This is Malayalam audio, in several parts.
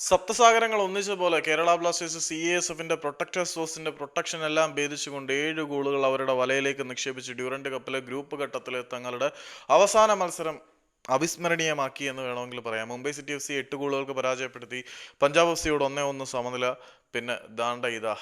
സപ്തസാഗരങ്ങൾ ഒന്നിച്ച പോലെ കേരള ബ്ലാസ്റ്റേഴ്സ് സി എസ് എഫിന്റെ പ്രൊട്ടക്ടേഴ്സ് ഫോഴ്സിന്റെ പ്രൊട്ടക്ഷൻ എല്ലാം ഭേദിച്ചുകൊണ്ട് ഏഴ് ഗോളുകൾ അവരുടെ വലയിലേക്ക് നിക്ഷേപിച്ച് ഡ്യൂറന്റ് കപ്പിലെ ഗ്രൂപ്പ് ഘട്ടത്തിലെ തങ്ങളുടെ അവസാന മത്സരം അവിസ്മരണീയമാക്കി എന്ന് വേണമെങ്കിൽ പറയാം. മുംബൈ സിറ്റി എഫ് സി എട്ട് ഗോളുകൾക്ക് പരാജയപ്പെടുത്തി. പഞ്ചാബ് എഫ് സിയോട് ഒന്നേ ഒന്ന് സമനില. പിന്നെ ദാണ്ട ഇതാ.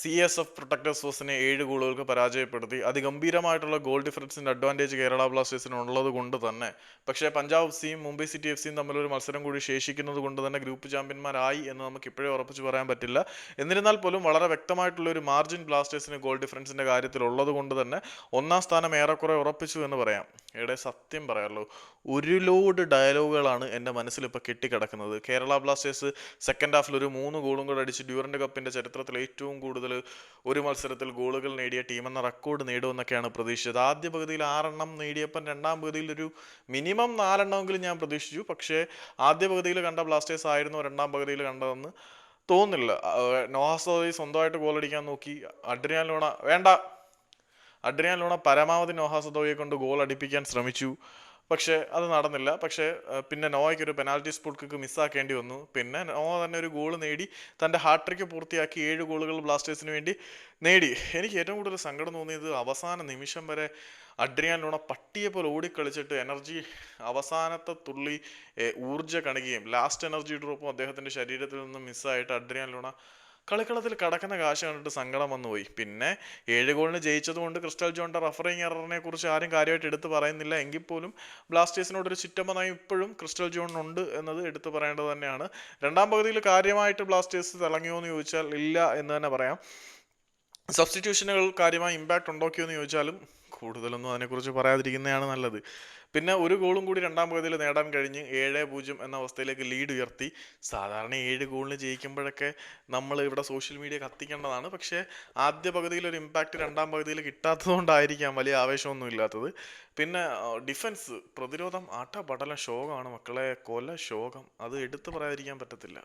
സി എസ് എഫ് പ്രൊട്ടക്ടർ ഫോഴ്സിനെ ഏഴ് ഗോളുകൾക്ക് പരാജയപ്പെടുത്തി. അതിഗംഭീരമായിട്ടുള്ള ഗോൾ ഡിഫറൻസിന്റെ അഡ്വാന്റേജ് കേരള ബ്ലാസ്റ്റേഴ്സിന് ഉള്ളത് കൊണ്ട് തന്നെ. പക്ഷേ പഞ്ചാബ് എഫ് സിയും മുംബൈ സിറ്റി എഫ് സിയും തമ്മിലൊരു മത്സരം കൂടി ശേഷിക്കുന്നത് കൊണ്ട് തന്നെ ഗ്രൂപ്പ് ചാമ്പ്യന്മാരായി എന്ന് നമുക്ക് ഇപ്പോഴേ ഉറപ്പിച്ച് പറയാൻ പറ്റില്ല. എന്നിരുന്നാൽ പോലും വളരെ വ്യക്തമായിട്ടുള്ള ഒരു മാർജിൻ ബ്ലാസ്റ്റേഴ്സിന് ഗോൾ ഡിഫറൻസിന്റെ കാര്യത്തിൽ ഉള്ളത് കൊണ്ട് തന്നെ ഒന്നാം സ്ഥാനം ഏറെക്കുറെ ഉറപ്പിച്ചു എന്ന് പറയാം. ഇവിടെ സത്യം പറയാമല്ലോ ഒരു ലോഡ് ഡയലോഗുകളാണ് എന്റെ മനസ്സിൽ ഇപ്പോൾ കെട്ടിക്കിടക്കുന്നത്. കേരള ബ്ലാസ്റ്റേഴ്സ് സെക്കൻഡ് ഹാഫിൽ ഒരു മൂന്ന് ഗോളും കൂടെ അടിച്ച് ഡ്യൂറന്റ് കപ്പിന്റെ ചരിത്രത്തിൽ ഏറ്റവും കൂടുതൽ ഒരു മത്സരത്തിൽ ഗോളുകൾ നേടിയ ടീം എന്ന റെക്കോർഡ് നേടുമെന്നൊക്കെയാണ് പ്രതീക്ഷിച്ചത്. ആദ്യ പകുതിയിൽ ആറെണ്ണം നേടിയപ്പം രണ്ടാം പകുതിയിൽ ഒരു മിനിമം നാലെണ്ണമെങ്കിലും ഞാൻ പ്രതീക്ഷിച്ചു. പക്ഷേ ആദ്യ പകുതിയിൽ കണ്ട ബ്ലാസ്റ്റേഴ്സ് ആയിരുന്നു രണ്ടാം പകുതിയിൽ കണ്ടതെന്ന് തോന്നില്ല നോഹാസോദി സ്വന്തമായിട്ട് ഗോളടിക്കാൻ നോക്കി. അഡ്രിയാൻ ലോണ വേണ്ട. അഡ്രിയാൻ ലോണ പരമാവധി നോഹാസദോയെ കൊണ്ട് ഗോൾ അടിപ്പിക്കാൻ ശ്രമിച്ചു. പക്ഷേ അത് നടന്നില്ല. പക്ഷേ പിന്നെ നോവയ്ക്ക് ഒരു പെനാൽറ്റി സ്പോട്ട് മിസ്സാക്കേണ്ടി വന്നു. പിന്നെ നോവ തന്നെ ഒരു ഗോൾ നേടി. തന്റെ ഹാട്രിക്ക് പൂർത്തിയാക്കി ഏഴ് ഗോളുകൾ ബ്ലാസ്റ്റേഴ്സിന് വേണ്ടി നേടി. എനിക്ക് ഏറ്റവും കൂടുതൽ സങ്കടം തോന്നിയത് അവസാന നിമിഷം വരെ അഡ്രിയാൻ ലൂണ പട്ടിയെ പോലെ ഓടിക്കളിച്ചിട്ട് എനർജി അവസാനത്തെ തുള്ളി ഊർജ കണികയും ലാസ്റ്റ് എനർജി ഡ്രോപ്പും അദ്ദേഹത്തിന്റെ ശരീരത്തിൽ നിന്ന് മിസ്സായിട്ട് അഡ്രിയാൻ ലൂണ കളിക്കളത്തിൽ കടക്കുന്ന കാശ് കണ്ടിട്ട് സങ്കടം വന്നുപോയി പിന്നെ ഏഴ് ഗോളിന് ജയിച്ചതുകൊണ്ട് ക്രിസ്റ്റൽ ജോണിന്റെ റഫറിങ് എററിനെ കുറിച്ച് ആരും കാര്യമായിട്ട് എടുത്തു പറയുന്നില്ല. എങ്കിൽ പോലും ബ്ലാസ്റ്റേഴ്സിനോടൊരു ചുറ്റമ്പ നയം ഇപ്പോഴും ക്രിസ്റ്റൽ ജോണിനുണ്ട് എന്നത് എടുത്തു പറയേണ്ടത് തന്നെയാണ്. രണ്ടാം പകുതിയിൽ കാര്യമായിട്ട് ബ്ലാസ്റ്റേഴ്സ് തിളങ്ങിയോ എന്ന് ചോദിച്ചാൽ ഇല്ല എന്ന് തന്നെ പറയാം. സബ്സ്റ്റിറ്റ്യൂഷനുകൾ കാര്യമായി ഇമ്പാക്റ്റ് ഉണ്ടാക്കിയോ എന്ന് ചോദിച്ചാലും കൂടുതലൊന്നും അതിനെക്കുറിച്ച് പറയാതിരിക്കുന്നതാണ് നല്ലത്. പിന്നെ ഒരു ഗോളും കൂടി രണ്ടാം പകുതിയിൽ നേടാൻ കഴിഞ്ഞ് ഏഴ് പൂജ്യം എന്ന അവസ്ഥയിലേക്ക് ലീഡ് ഉയർത്തി. സാധാരണ ഏഴ് ഗോളിന് ജയിക്കുമ്പോഴൊക്കെ നമ്മൾ ഇവിടെ സോഷ്യൽ മീഡിയ കത്തിക്കേണ്ടതാണ്. പക്ഷേ ആദ്യ പകുതിയിൽ ഒരു ഇമ്പാക്റ്റ് രണ്ടാം പകുതിയിൽ കിട്ടാത്തതുകൊണ്ടായിരിക്കാം വലിയ ആവേശമൊന്നും ഇല്ലാത്തത്. പിന്നെ ഡിഫൻസ് പ്രതിരോധം ആട്ട പടല ശോകമാണ്. മക്കളെ കൊല ശോകം അത് എടുത്തു പറയാതിരിക്കാൻ പറ്റത്തില്ല.